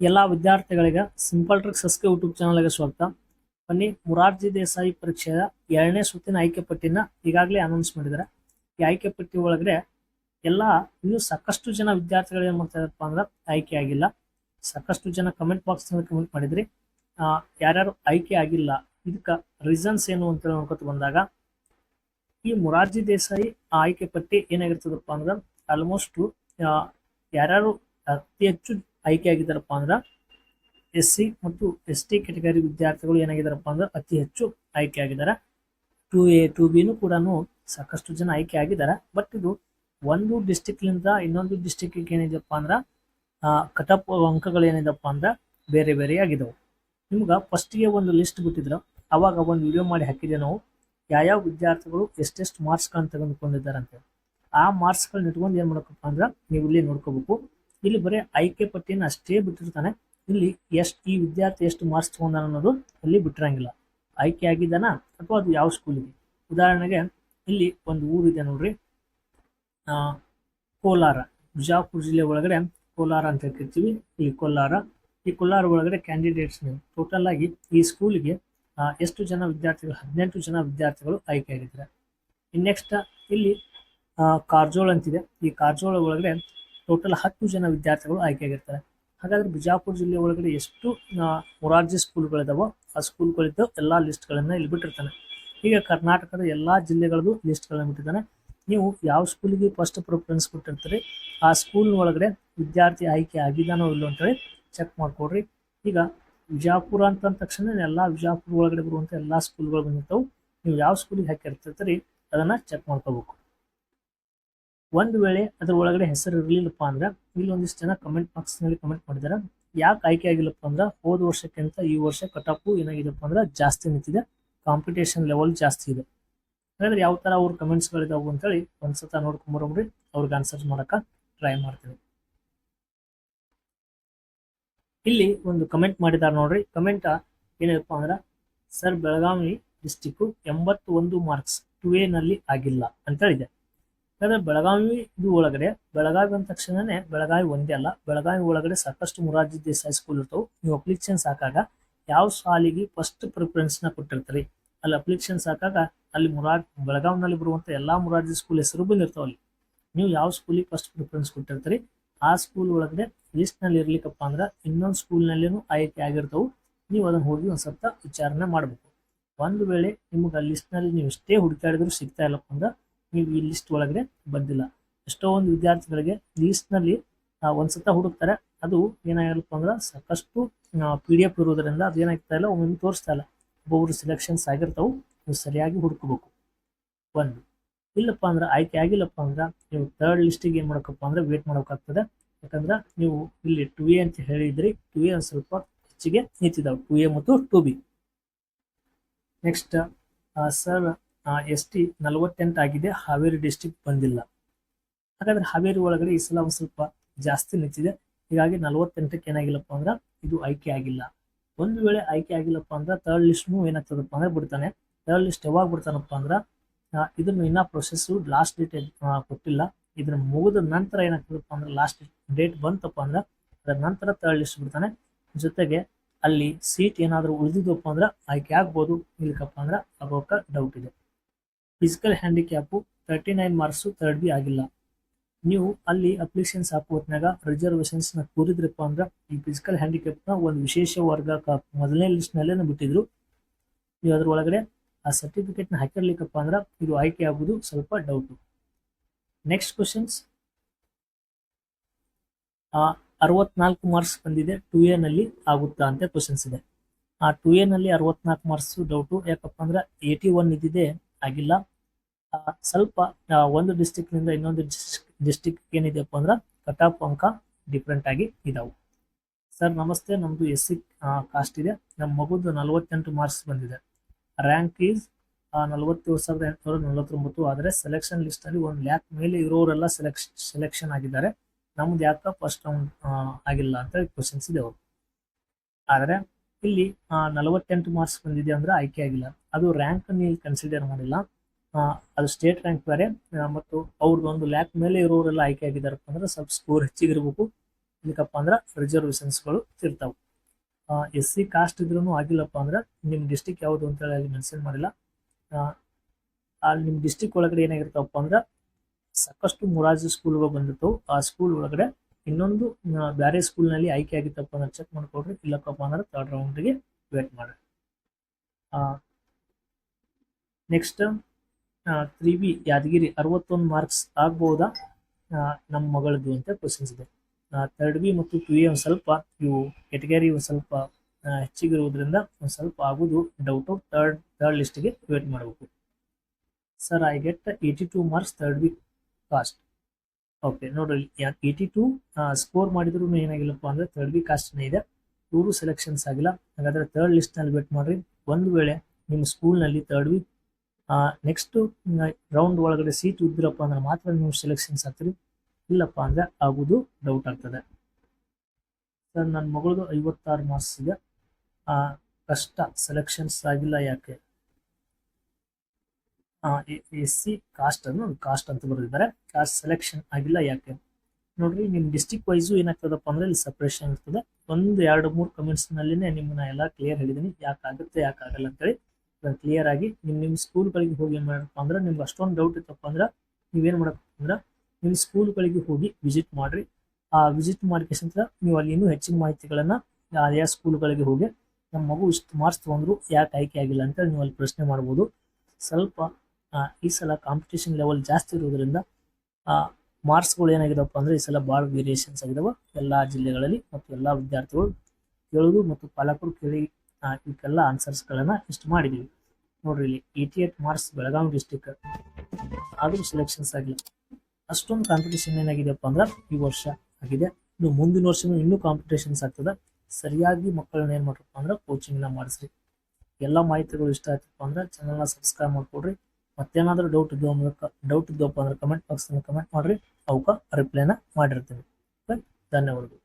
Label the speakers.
Speaker 1: ಎಲ್ಲ ವಿದ್ಯಾರ್ಥಿಗಳಿಗೆ simple trick ಸಸ್ಕೆ YouTube ಚಾನಲ್ಗೆ ಸ್ವಾಗತ. ಬನ್ನಿ, ಮುರಾರ್ಜಿ ದೇಸಾಯಿ ಪರೀಕ್ಷೆಯ ಎರಡನೇ ಸುತ್ತಿನ ಆಯ್ಕೆ ಪಟ್ಟಿನ ಈಗಾಗಲೇ ಅನೌನ್ಸ್ ಮಾಡಿದ್ದಾರೆ. ಈ ಆಯ್ಕೆ ಪಟ್ಟಿ ಒಳಗಡೆ ಎಲ್ಲ ಇನ್ನೂ ಸಾಕಷ್ಟು ಜನ ವಿದ್ಯಾರ್ಥಿಗಳು ಏನು ಮಾಡ್ತಾ ಇದಾರಪ್ಪ ಅಂದ್ರೆ ಆಯ್ಕೆ ಆಗಿಲ್ಲ. ಸಾಕಷ್ಟು ಜನ ಕಮೆಂಟ್ ಬಾಕ್ಸ್ನಲ್ಲಿ ಕಮೆಂಟ್ ಮಾಡಿದ್ರಿ. ಯಾರ್ಯಾರು ಆಯ್ಕೆ ಆಗಿಲ್ಲ, ಇದಕ್ಕೆ ರೀಸನ್ಸ್ ಏನು ಅಂತ ನೋಡ್ಕೊತ ಬಂದಾಗ, ಈ ಮುರಾರ್ಜಿ ದೇಸಾಯಿ ಆಯ್ಕೆ ಪಟ್ಟಿ ಏನಾಗಿರ್ತದಪ್ಪ ಅಂದ್ರೆ ಆಲ್ಮೋಸ್ಟ್ ಯಾರ್ಯಾರು ಅತಿ ಹೆಚ್ಚು ಆಯ್ಕೆ ಆಗಿದ್ದಾರಪ್ಪ ಅಂದ್ರೆ ಎಸ್ ಸಿ ಮತ್ತು ಎಸ್ ಟಿ ಕೆಟಗರಿ ವಿದ್ಯಾರ್ಥಿಗಳು ಏನಾಗಿದ್ದಾರಪ್ಪ ಅಂದ್ರೆ ಅತಿ ಹೆಚ್ಚು ಆಯ್ಕೆ ಆಗಿದ್ದಾರೆ. ಟು ಎ, ಟು ಬಿನೂ ಕೂಡ ಸಾಕಷ್ಟು ಜನ ಆಯ್ಕೆ ಆಗಿದ್ದಾರೆ. ಬಟ್ ಇದು ಒಂದು ಡಿಸ್ಟಿಕ್ಲಿಂದ ಇನ್ನೊಂದು ಡಿಸ್ಟಿಕ್ ಏನಿದೆಯಪ್ಪ ಅಂದ್ರೆ ಕಟಪ್ ಅಂಕಗಳು ಏನಿದೆಪ್ಪ ಅಂದ್ರೆ ಬೇರೆ ಬೇರೆ ಆಗಿದವು ನಿಮ್ಗೆ ಫಸ್ಟಿಗೆ ಒಂದು ಲಿಸ್ಟ್ ಬಿಟ್ಟಿದ್ರು. ಅವಾಗ ಒಂದು ವಿಡಿಯೋ ಮಾಡಿ ಹಾಕಿದ್ದೆ ನಾವು? ಯಾವ್ಯಾವ ವಿದ್ಯಾರ್ಥಿಗಳು ಎಷ್ಟೆಷ್ಟು ಮಾರ್ಕ್ಸ್ಗಳನ್ನು ತೆಗೆದುಕೊಂಡಿದ್ದಾರೆ ಅಂತ ಆ ಮಾರ್ಕ್ಸ್ಗಳನ್ನ ಇಟ್ಕೊಂಡು ಏನು ಮಾಡ್ಬೇಕಪ್ಪ ಅಂದ್ರೆ ನೀವು ಇಲ್ಲಿ ನೋಡ್ಕೋಬೇಕು. ಇಲ್ಲಿ ಬರೀ ಆಯ್ಕೆ ಪಟ್ಟಿನ ಅಷ್ಟೇ ಬಿಟ್ಟಿರ್ತಾನೆ. ಇಲ್ಲಿ ಎಷ್ಟು, ಈ ವಿದ್ಯಾರ್ಥಿ ಎಷ್ಟು ಮಾರ್ಕ್ಸ್ ತಗೊಂಡಾನ ಅನ್ನೋದು ಅಲ್ಲಿ ಬಿಟ್ಟಿರಂಗಿಲ್ಲ. ಆಯ್ಕೆ ಆಗಿದ್ದಾನ ಅಥವಾ ಅದು ಯಾವ ಸ್ಕೂಲಿಗೆ ಉದಾಹರಣೆಗೆ ಇಲ್ಲಿ ಒಂದು ಊರಿದೆ ನೋಡ್ರಿ. ಕೋಲಾರ, ಬಿಜಾಪುರ ಜಿಲ್ಲೆ ಒಳಗಡೆ ಕೋಲಾರ ಅಂತ ಹೇಳ್ತಿರ್ತೀವಿ. ಇಲ್ಲಿ ಕೋಲಾರ, ಈ ಕೋಲಾರ ಒಳಗಡೆ ಕ್ಯಾಂಡಿಡೇಟ್ಸ್ ಟೋಟಲ್ ಆಗಿ ಈ ಸ್ಕೂಲಿಗೆ ಎಷ್ಟು ಜನ ವಿದ್ಯಾರ್ಥಿಗಳು, ಹದಿನೆಂಟು ಜನ ವಿದ್ಯಾರ್ಥಿಗಳು ಆಯ್ಕೆ ಆಗಿದ್ದಾರೆ. ಇನ್ನೆಕ್ಸ್ಟ್ ಇಲ್ಲಿ ಕಾರ್ಜೋಳ ಅಂತಿದೆ. ಈ ಕಾರ್ಜೋಳ ಒಳಗಡೆ ಟೋಟಲ್ ಹತ್ತು ಜನ ವಿದ್ಯಾರ್ಥಿಗಳು ಆಯ್ಕೆ ಆಗಿರ್ತಾರೆ ಹಾಗಾದ್ರೆ ಬಿಜಾಪುರ ಜಿಲ್ಲೆ ಒಳಗಡೆ ಎಷ್ಟು ಮೊರಾರ್ಜಿ ಸ್ಕೂಲ್ಗಳಿದಾವೋ ಆ ಸ್ಕೂಲ್ಗಳಿದ್ದು ಎಲ್ಲ ಲಿಸ್ಟ್ಗಳನ್ನು ಇಲ್ಲಿ ಬಿಟ್ಟಿರ್ತಾನೆ. ಈಗ ಕರ್ನಾಟಕದ ಎಲ್ಲಾ ಜಿಲ್ಲೆಗಳದ್ದು ಲಿಸ್ಟ್ಗಳನ್ನ ಬಿಟ್ಟಿದ್ದಾನೆ. ನೀವು ಯಾವ ಸ್ಕೂಲಿಗೆ ಫಸ್ಟ್ ಪ್ರಿಫರೆನ್ಸ್ ಕೊಟ್ಟಿರ್ತೀರಿ, ಆ ಸ್ಕೂಲ್ ಒಳಗಡೆ ವಿದ್ಯಾರ್ಥಿ ಆಯ್ಕೆ ಆಗಿದಾನೋ ಇಲ್ಲೋ ಅಂತೇಳಿ ಚೆಕ್ ಮಾಡ್ಕೊಡ್ರಿ. ಈಗ ವಿಜಾಪುರ ಅಂತ ಅಂದ ತಕ್ಷಣ ಎಲ್ಲ ವಿಜಾಪುರ ಒಳಗಡೆ ಬರುವಂಥ ಎಲ್ಲಾ ಸ್ಕೂಲ್ಗಳು ಬಂದಿರ್ತಾವೆ. ನೀವು ಯಾವ ಸ್ಕೂಲಿಗೆ ಹಾಕಿರ್ತಿರ್ತೀರಿ, ಅದನ್ನ ಚೆಕ್ ಮಾಡ್ಕೋಬೇಕು. ಒಂದು ವೇಳೆ ಅದ್ರ ಒಳಗಡೆ ಹೆಸರು ಇರಲಿಲ್ಲಪ್ಪ ಅಂದ್ರೆ ಇಲ್ಲಿ ಒಂದಿಷ್ಟು ಜನ ಕಮೆಂಟ್ ಬಾಕ್ಸ್ನಲ್ಲಿ ಕಮೆಂಟ್ ಮಾಡಿದ್ದಾರೆ ಯಾಕೆ ಆಯ್ಕೆ ಆಗಿಲ್ಲಪ್ಪ ಅಂದ್ರೆ ಹೋದ ವರ್ಷಕ್ಕಿಂತ ಈ ವರ್ಷ ಕಟಾಪು ಏನಾಗಿದೆಪ್ಪ ಅಂದ್ರೆ ಜಾಸ್ತಿ ನಿಂತಿದೆ. ಕಾಂಪಿಟೇಷನ್ ಲೆವೆಲ್ ಜಾಸ್ತಿ ಇದೆ. ಹಾಗಾದ್ರೆ ಯಾವ ತರ ಅವ್ರ ಕಮೆಂಟ್ಸ್ ಗಳಿದಾವು ಅಂತೇಳಿ ಒಂದ್ಸತ ನೋಡ್ಕೊಂಬರೋಮ್ರಿ ಅವ್ರಿಗೆ ಆನ್ಸರ್ ಮಾಡಕ ಟ್ರೈ ಮಾಡ್ತೀನಿ. ಇಲ್ಲಿ ಒಂದು ಕಮೆಂಟ್ ಮಾಡಿದಾರೆ ನೋಡ್ರಿ. ಕಮೆಂಟ್ ಏನಪ್ಪ ಅಂದ್ರೆ ಸರ್ ಬೆಳಗಾವಿ ಡಿಸ್ಟಿಕ್ ಎಂಬತ್ತು ಒಂದು ಮಾರ್ಕ್ಸ್ ಟು ಎ ನಲ್ಲಿ ಆಗಿಲ್ಲ ಅಂತ ಹೇಳಿದೆ. ಯಾಕಂದ್ರೆ ಬೆಳಗಾವಿ ಇದು ಒಳಗಡೆ, ಬೆಳಗಾವಿ ಅಂದ ತಕ್ಷಣನೇ ಬೆಳಗಾವಿ ಒಂದೇ ಅಲ್ಲ, ಬೆಳಗಾವಿ ಒಳಗಡೆ ಸಾಕಷ್ಟು ಮುರಾರ್ಜಿ ದೇಸಾಯಿ ಸ್ಕೂಲ್ ಇರ್ತವೆ. ನೀವು ಅಪ್ಲಿಕೇಶನ್ಸ್ ಹಾಕಾಗ ಯಾವ ಶಾಲೆಗೆ ಫಸ್ಟ್ ಪ್ರಿಫರೆನ್ಸ್ನ ಕೊಟ್ಟಿರ್ತೀರಿ? ಅಲ್ಲಿ ಅಪ್ಲಿಕೇಶನ್ಸ್ ಹಾಕಾಗ ಅಲ್ಲಿ ಮುರಾರ್, ಬೆಳಗಾವಿನಲ್ಲಿ ಬರುವಂತ ಎಲ್ಲಾ ಮುರಾರ್ಜಿ ಸ್ಕೂಲ್ ಹೆಸರು ಬಂದಿರ್ತಾವ ಅಲ್ಲಿ. ನೀವು ಯಾವ ಸ್ಕೂಲಿಗೆ ಫಸ್ಟ್ ಪ್ರಿಫರೆನ್ಸ್ ಕೊಟ್ಟಿರ್ತೀರಿ? ಆ ಸ್ಕೂಲ್ ಒಳಗಡೆ ಲಿಸ್ಟ್ನಲ್ಲಿ ಇರ್ಲಿಕ್ಕಪ್ಪ ಅಂದ್ರೆ ಇನ್ನೊಂದು ಸ್ಕೂಲ್ ನಲ್ಲಿನೂ ಆಯ್ಕೆ ಆಗಿರ್ತಾವು. ನೀವು ಅದನ್ನ ಹೋಗಿ ಒಂದ್ ಸ್ವಲ್ಪ ವಿಚಾರಣೆ ಮಾಡಬೇಕು. ಒಂದು ವೇಳೆ ನಿಮ್ಗೆ ಆ ಲಿಸ್ಟ್ನಲ್ಲಿ ನೀವು ಎಷ್ಟೇ ಹುಡುಕಾಡಿದ್ರು ಸಿಗ್ತಾ ಇಲ್ಲಪ್ಪ ಅಂದ್ರೆ ನೀವು ಈ ಲಿಸ್ಟ್ ಒಳಗಡೆ ಬಂದಿಲ್ಲ. ಎಷ್ಟೋ ಒಂದು ವಿದ್ಯಾರ್ಥಿಗಳಿಗೆ ಲಿಸ್ಟ್ನಲ್ಲಿ ಒಂದ್ಸತ ಹುಡುಕ್ತಾರೆ. ಅದು ಏನಾಗಿರಪ್ಪ ಅಂದ್ರೆ ಸಾಕಷ್ಟು ಪಿ ಡಿ ಎಫ್ ಇರೋದ್ರಿಂದ ಅದು ಏನಾಗ್ತಾ ಇಲ್ಲ, ಒಮ್ಮೊಮ್ಮೆ ತೋರಿಸ್ತಾ ಇಲ್ಲ. ಒಬ್ಬೊಬ್ರು ಸೆಲೆಕ್ಷನ್ಸ್ ಆಗಿರ್ತಾವೆ ನೀವು ಸರಿಯಾಗಿ ಹುಡುಕಬೇಕು. ಒಂದು. ಇಲ್ಲಪ್ಪ ಅಂದ್ರೆ ಆಯ್ಕೆ ಆಗಿಲ್ಲಪ್ಪ ಅಂದ್ರೆ ನೀವು ಥರ್ಡ್ ಲಿಸ್ಟಿಗೆ ಏನ್ ಮಾಡಬೇಕಪ್ಪ ಅಂದ್ರೆ ವೇಟ್ ಮಾಡ್ಬೇಕಾಗ್ತದೆ. ಯಾಕಂದ್ರೆ ನೀವು ಇಲ್ಲಿ ಟು ಎ ಅಂತ ಹೇಳಿದ್ರಿ ಟು ಎ ಒಂದು ಸ್ವಲ್ಪ ಹೆಚ್ಚಿಗೆ ನಿಂತಿದ್ದಾವೆ ಟು ಎ ಮತ್ತು two B next sir S T ನಲವತ್ತೆಂಟು ಆಗಿದೆ, ಹಾವೇರಿ ಡಿಸ್ಟಿಕ್ ಬಂದಿಲ್ಲ. ಹಾಗಾದ್ರೆ ಹಾವೇರಿ ಒಳಗಡೆ ಈ ಸಲ ಸ್ವಲ್ಪ ಜಾಸ್ತಿ ನಿಂತಿದೆ ಹೀಗಾಗಿ ನಲವತ್ತೆಂಟಕ್ಕೆ ಏನಾಗಿಲ್ಲಪ್ಪ ಅಂದ್ರೆ ಇದು ಆಯ್ಕೆ ಆಗಿಲ್ಲ. ಒಂದು ವೇಳೆ ಆಯ್ಕೆ ಆಗಿಲ್ಲಪ್ಪ ಅಂದ್ರೆ ತರ್ಡ್ ಲಿಸ್ಟ್ನು ಏನಾಗ್ತದಪ್ಪ ಅಂದ್ರೆ ಬಿಡ್ತಾನೆ. ತರ್ಡ್ ಲಿಸ್ಟ್ ಯಾವಾಗ ಬಿಡ್ತಾನಪ್ಪ ಅಂದ್ರೆ ಇದನ್ನು ಇನ್ನ ಪ್ರೊಸೆಸ್ಸು ಲಾಸ್ಟ್ ಡೇಟ್ ಕೊಟ್ಟಿಲ್ಲ. ಇದನ್ನ ಮುಗಿದ ನಂತರ ಏನಾಗ್ತದಪ್ಪ ಅಂದ್ರೆ ಲಾಸ್ಟ್ ಡೇಟ್ ಬಂತಪ್ಪ ಅಂದ್ರೆ, ಅದರ ನಂತರ ತರ್ಡ್ ಲಿಸ್ಟ್ ಬಿಡ್ತಾನೆ. ಜೊತೆಗೆ ಅಲ್ಲಿ ಸೀಟ್ ಏನಾದರೂ ಉಳಿದಿದ್ದಪ್ಪ ಅಂದ್ರೆ ಆಯ್ಕೆ ಆಗ್ಬೋದು. ಇಲ್ಲಕಪ್ಪ ಅಂದ್ರೆ ಆಗೋಕ ಡೌಟ್ ಇದೆ. Physical handicap thirty nine marks third B ಆಗಿಲ್ಲ. ನೀವು ಅಲ್ಲಿ ಅಪ್ಲಿಕೇಶನ್ಸ್ ಹಾಕೋ ಹೊತ್ನಾಗ ರಿಸರ್ವೇಶನ್ಸ್ನ ಕೂರಿದ್ರಪ್ಪ ಅಂದ್ರೆ ಈ ಫಿಸಿಕಲ್ ಹ್ಯಾಂಡಿಕ್ಯಾಪ್ನ ಒಂದು ವಿಶೇಷ ವರ್ಗ ಮೊದಲನೇ ಲಿಸ್ಟ್ ನಲ್ಲೇ ಬಿಟ್ಟಿದ್ರು. ನೀವು ಅದ್ರ ಒಳಗಡೆ ಆ ಸರ್ಟಿಫಿಕೇಟ್ನ ಹಾಕಿರ್ಲಿಕ್ಕಪ್ಪ ಅಂದ್ರೆ ಇದು ಆಯ್ಕೆ ಆಗೋದು ಸ್ವಲ್ಪ ಡೌಟು ನೆಕ್ಸ್ಟ್ ಕ್ವಶನ್ಸ್ ಅರವತ್ನಾಲ್ಕು ಮಾರ್ಕ್ಸ್ ಬಂದಿದೆ ಟು ಎನಲ್ಲಿ ನಲ್ಲಿ ಆಗುತ್ತಾ ಅಂತ ಕ್ವಶನ್ಸ್ ಇದೆ. ಆ ಟು ನಲ್ಲಿ ಅರವತ್ನಾಲ್ಕು ಮಾರ್ಕ್ಸ್ ಡೌಟು ಯಾಕಪ್ಪ ಅಂದ್ರೆ ಏಯ್ಟಿ ಒನ್ ಇದ್ದಿದೆ. ಆಗಿಲ್ಲ. ಸ್ವಲ್ಪ ಒಂದು ಡಿಸ್ಟಿಕ್ನಿಂದ ಇನ್ನೊಂದು ಡಿಸ್ಟಿಕ್ ಏನಿದೆಯಪ್ಪ ಅಂದ್ರೆ ಕಟ್ ಆಫ್ ಅಂಕ ಡಿಫ್ರೆಂಟ್ ಆಗಿ ಇದಾವೆ. ಸರ್ ನಮಸ್ತೆ. ನಮ್ದು ಎಸ್ ಸಿ ಕಾಸ್ಟ್ ಇದೆ. ನಮ್ಮ ಮಗುದು ನಲವತ್ತೆಂಟು ಮಾರ್ಕ್ಸ್ ಬಂದಿದೆ. ರ್ಯಾಂಕ್ ಈಸ್ ನಲವತ್ತೇಳು ಸಾವಿರದ ಎಂಟುನೂರ ನಲವತ್ತೊಂಬತ್ತು. ಆದರೆ ಸೆಲೆಕ್ಷನ್ ಲಿಸ್ಟ್ ಅಲ್ಲಿ ಒಂದು ಲ್ಯಾಕ್ ಮೇಲೆ ಇರೋರೆಲ್ಲ ಸೆಲೆಕ್ಷನ್ ಸೆಲೆಕ್ಷನ್ ಆಗಿದ್ದಾರೆ. ನಮ್ದು ಯಾಕ ಫಸ್ಟ್ ರೌಂಡ್ ಆಗಿಲ್ಲ ಅಂತ ಕ್ವಶನ್ಸ್ ಇದೆ ಆದ್ರೆ ಆದರೆ ಇಲ್ಲಿ ನಲವತ್ತೆಂಟು ಮಾರ್ಕ್ಸ್ ಬಂದಿದೆ ಅಂದ್ರೆ ಆಯ್ಕೆ ಆಗಿಲ್ಲ. ಅದು ರ್ಯಾಂಕ್ ಇಲ್ಲಿ ಕನ್ಸಿಡರ್ ಮಾಡಿಲ್ಲ. ಅದು ಸ್ಟೇಟ್ ರ್ಯಾಂಕ್ ಬೇರೆ ಮತ್ತು ಅವ್ರದ್ದು ಒಂದು ಲ್ಯಾಕ್ ಮೇಲೆ ಇರೋರೆಲ್ಲ ಆಯ್ಕೆ ಆಗಿದಾರಪ್ಪ ಅಂದ್ರೆ ಸ್ವಲ್ಪ ಸ್ಕೋರ್ ಹೆಚ್ಚಿಗಿರ್ಬೇಕು. ಇದಕ್ಕಪ್ಪ ಅಂದ್ರೆ ರಿಸರ್ವೇಷನ್ಸ್ಗಳು ಇರ್ತಾವೆ. ಎಸ್ ಸಿ ಕಾಸ್ಟ್ ಇದ್ರೂ ಆಗಿಲ್ಲಪ್ಪ ಅಂದ್ರೆ ನಿಮ್ಮ ಡಿಸ್ಟಿಕ್ ಯಾವುದು ಅಂತೇಳಿ ಅಲ್ಲಿ ಮೆನ್ಷನ್ ಮಾಡಿಲ್ಲ. ಅಲ್ಲಿ ನಿಮ್ಮ ಡಿಸ್ಟಿಕ್ ಒಳಗಡೆ ಏನಾಗಿರ್ತಾವಪ್ಪ ಅಂದ್ರೆ ಸಾಕಷ್ಟು ಸ್ಕೂಲ್ ಸ್ಕೂಲ್ಗಳು ಬಂದಿರ್ತವೆ. ಆ ಸ್ಕೂಲ್ ಒಳಗಡೆ ಇನ್ನೊಂದು ಬೇರೆ ಸ್ಕೂಲ್ನಲ್ಲಿ ಆಯ್ಕೆ ಆಗಿತ್ತಪ್ಪ ಅಂದ್ರೆ ಚೆಕ್ ಮಾಡ್ಕೊಡ್ರಿ. ಇಲ್ಲಕ್ಕಪ್ಪ ಅಂದ್ರೆ ಥರ್ಡ್ ರೌಂಡ್ಗೆ ವೇಟ್ ಮಾಡ್ರಿ. ನೆಕ್ಸ್ಟ್ ತ್ರೀ ಬಿ ಯಾದಗಿರಿ ಅರವತ್ತೊಂದು ಮಾರ್ಕ್ಸ್ ಆಗ್ಬೋದಾ? ನಮ್ಮ ಮಗಳದ್ದು ಅಂತ ಕ್ವಶನ್ಸ್ ಇದೆ. ಥರ್ಡ್ ಬಿ ಮತ್ತು ಟು ಎ ಒಂದು ಸ್ವಲ್ಪ, ಇವು ಕೆಟಗರಿ ಒಂದು ಸ್ವಲ್ಪ ಹೆಚ್ಚಿಗಿರುವುದರಿಂದ ಒಂದು ಸ್ವಲ್ಪ ಆಗೋದು. ಡೌಟು ಥರ್ಡ್ ಥರ್ಡ್ ಲಿಸ್ಟ್ಗೆ ವೇಟ್ ಮಾಡಬೇಕು. Sir I get eighty two marks third B caste okay ನೋಡ್ರಿ ಏಯ್ಟಿ ಟೂ ಸ್ಕೋರ್ ಮಾಡಿದ್ರು ಏನಾಗಿಲ್ಲಪ್ಪ ಅಂದ್ರೆ ಥರ್ಡ್ ಬಿ ಕಾಸ್ಟ್ನೇ ಇದೆ. ಟೂರು ಸೆಲೆಕ್ಷನ್ಸ್ ಆಗಿಲ್ಲ. ಹಾಗಾದ್ರೆ ಥರ್ಡ್ ಲಿಸ್ಟ್ನಲ್ಲಿ ವೇಟ್ ಮಾಡ್ರಿ. ಒಂದು ವೇಳೆ ನಿಮ್ಮ ಸ್ಕೂಲ್ನಲ್ಲಿ ಥರ್ಡ್ ವೀಕ್ ನೆಕ್ಸ್ಟ್ ರೌಂಡ್ ಒಳಗಡೆ ಸೀಟ್ ಇದ್ದಿರಪ್ಪ ಅಂದ್ರೆ ಮಾತ್ರ ನೀವು ಸೆಲೆಕ್ಷನ್ಸ್ ಆಗ್ತೀರಿ ಇಲ್ಲಪ್ಪ ಅಂದ್ರೆ ಆಗೋದು ಡೌಟ್ ಆಗ್ತದೆ. ಸರ್ ನನ್ನ ಮಗಳದು ಐವತ್ತಾರು ಮಾರ್ಕ್ಸ್ ಇದೆ. ಕಷ್ಟ ಸೆಲೆಕ್ಷನ್ಸ್ ಆಗಿಲ್ಲ ಯಾಕೆ? ಎಸ್ ಸಿ ಕಾಸ್ಟ್ ಅನ್ನು ಕಾಸ್ಟ್ ಅಂತ ಬರೆದಿದ್ದಾರೆ. ಕಾಸ್ಟ್ ಸೆಲೆಕ್ಷನ್ ಆಗಿಲ್ಲ ಯಾಕೆ? ನೋಡ್ರಿ ನಿಮ್ಮ ಡಿಸ್ಟಿಕ್ ವೈಸು ಏನಾಗ್ತದಪ್ಪ ಅಂದ್ರೆ ಇಲ್ಲಿ ಸಪ್ರೇಷನ್ ಇರ್ತದೆ. ಒಂದು, ಎರಡು, ಮೂರು ಕಮೆಂಟ್ಸ್ ನಲ್ಲಿನೇ ನಿಮ್ಮನ್ನ ಎಲ್ಲ ಕ್ಲಿಯರ್ ಹೇಳಿದೀನಿ ಯಾಕಾಗುತ್ತೆ ಯಾಕಾಗಲ್ಲ ಅಂತೇಳಿ. ಕ್ಲಿಯರ್ ಆಗಿ ನಿಮ್ಮ ನಿಮ್ಮ ಸ್ಕೂಲ್ಗಳಿಗೆ ಹೋಗಿ ಏನು ಮಾಡಪ್ಪ ಅಂದ್ರೆ ನಿಮ್ಗೆ ಅಷ್ಟೊಂದು ಡೌಟ್ ಇತ್ತಪ್ಪ ಅಂದ್ರೆ ನೀವೇನು ಮಾಡಪ್ಪ ಅಂದ್ರೆ ನಿಮ್ಮ ಸ್ಕೂಲ್ಗಳಿಗೆ ಹೋಗಿ ವಿಸಿಟ್ ಮಾಡ್ರಿ. ಆ ವಿಸಿಟ್ ಮಾಡಿಕೆಸಂತ ನೀವು ಅಲ್ಲಿ ಇನ್ನೂ ಹೆಚ್ಚಿನ ಮಾಹಿತಿಗಳನ್ನ ಸ್ಕೂಲ್ ಸ್ಕೂಲ್ಗಳಿಗೆ ಹೋಗಿ ನಮ್ಮ ಮಗು ಇಷ್ಟು ಮಾರ್ಕ್ಸ್ ತೊಗೊಂಡ್ರು, ಯಾಕೆ ಆಯ್ಕೆ ಆಗಿಲ್ಲ ಅಂತ ನೀವು ಅಲ್ಲಿ ಪ್ರಶ್ನೆ ಮಾಡ್ಬೋದು. ಸ್ವಲ್ಪ ಈ ಸಲ ಕಾಂಪಿಟೇಷನ್ ಲೆವೆಲ್ ಜಾಸ್ತಿ ಇರೋದ್ರಿಂದ ಮಾರ್ಕ್ಸ್ಗಳು ಏನಾಗಿದಪ್ಪ ಅಂದ್ರೆ ಈ ಸಲ ಭಾಳ ವೇರಿಯೇಷನ್ಸ್ ಆಗಿದಾವೆ. ಎಲ್ಲ ಜಿಲ್ಲೆಗಳಲ್ಲಿ ಮತ್ತು ಎಲ್ಲ ವಿದ್ಯಾರ್ಥಿಗಳು ಕೇಳೋದು ಮತ್ತು ಪಾಲಕರು ಕೇಳಿ ಇವಕ್ಕೆಲ್ಲ ಆನ್ಸರ್ಸ್ಗಳನ್ನು ಇಷ್ಟು ಮಾಡಿದ್ದೀವಿ ನೋಡ್ರಿ ಇಲ್ಲಿ eighty eight marks Belagavi district ಆದರೂ ಸೆಲೆಕ್ಷನ್ಸ್ ಆಗಿಲ್ಲ. ಅಷ್ಟೊಂದು ಕಾಂಪಿಟೇಷನ್ ಏನಾಗಿದೆಯಪ್ಪ ಅಂದ್ರೆ ಈ ವರ್ಷ ಆಗಿದೆ. ಇನ್ನು ಮುಂದಿನ ವರ್ಷನೂ ಇನ್ನೂ ಕಾಂಪಿಟೇಷನ್ಸ್ ಆಗ್ತದೆ. ಸರಿಯಾಗಿ ಮಕ್ಕಳನ್ನ ಏನು ಮಾಡ್ರಪ್ಪ ಅಂದ್ರೆ ಕೋಚಿಂಗ್ನ ಮಾಡಿಸ್ರಿ. ಎಲ್ಲ ಮಾಹಿತಿಗಳು ಇಷ್ಟ ಆಯ್ತಪ್ಪ ಅಂದ್ರೆ ಚಾನಲ್ನ ಸಬ್ಸ್ಕ್ರೈಬ್ ಮಾಡ್ಕೊಡ್ರಿ. ಮತ್ತೇನಾದ್ರೂ ಡೌಟ್ ಇದ್ದು ಡೌಟ್ ಇದ್ದಪ್ಪ ಅಂದ್ರೆ ಕಮೆಂಟ್ ಬಾಕ್ಸ್ನಲ್ಲಿ ಕಮೆಂಟ್ ಮಾಡ್ರಿ ಅವಕ್ಕೆ ರಿಪ್ಲೈನ ಮಾಡಿರ್ತೀನಿ? ಧನ್ಯವಾದಗಳು